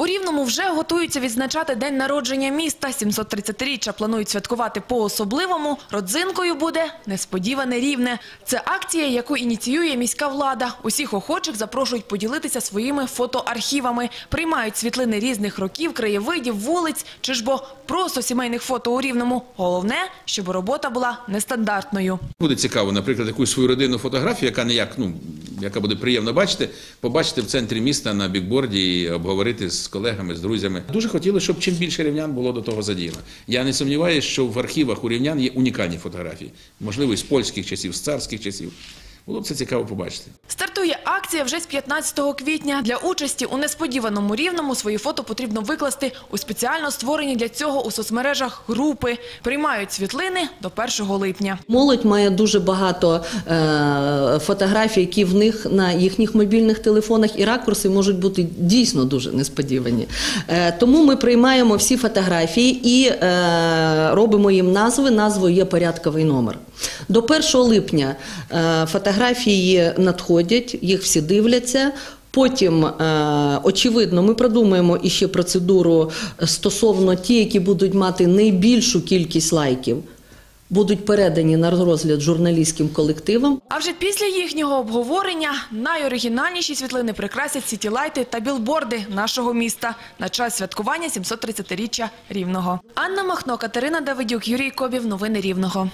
У Рівному вже готуються відзначати день народження міста. 730-річчя планують святкувати по-особливому. Родзинкою буде несподіване рівне. Це акція, яку ініціює міська влада. Усіх охочих запрошують поділитися своїми фотоархівами. Приймають світлини різних років, краєвидів, вулиць чи ж бо просто сімейних фото у Рівному. Головне, щоб робота була нестандартною. Буде цікаво, наприклад, якусь свою родинну фотографію, яка не як, ну, яка буде приємно бачити, побачити в центрі міста на бікборді і обговорити з колегами, з друзями. Дуже хотіли, щоб чим більше рівнян було до того задіяно. Я не сумніваюся, що в архівах у рівнян є унікальні фотографії, можливо, з польських часів, з царських часів. Було б це цікаво побачити. Стартує акція вже з 15 квітня. Для участі у несподіваному рівному свої фото потрібно викласти у спеціально створені для цього у соцмережах групи. Приймають світлини до 1 липня. Молодь має дуже багато е, фотографій, які в них на їхніх мобільних телефонах, і ракурси можуть бути дійсно дуже несподівані. Е, тому ми приймаємо всі фотографії і е, робимо їм назви. Назвою є порядковий номер. До 1 липня е, фотографії надходять, їх всі дивляться. Потім, е, очевидно, ми продумаємо іще процедуру стосовно ті, які будуть мати найбільшу кількість лайків, будуть передані на розгляд журналістським колективам. А вже після їхнього обговорення найоригінальніші світлини прикрасять сітілайти та білборди нашого міста на час святкування 730-річчя Рівного. Анна Махно, Катерина Давидюк, Юрій Кобів. Новини Рівного.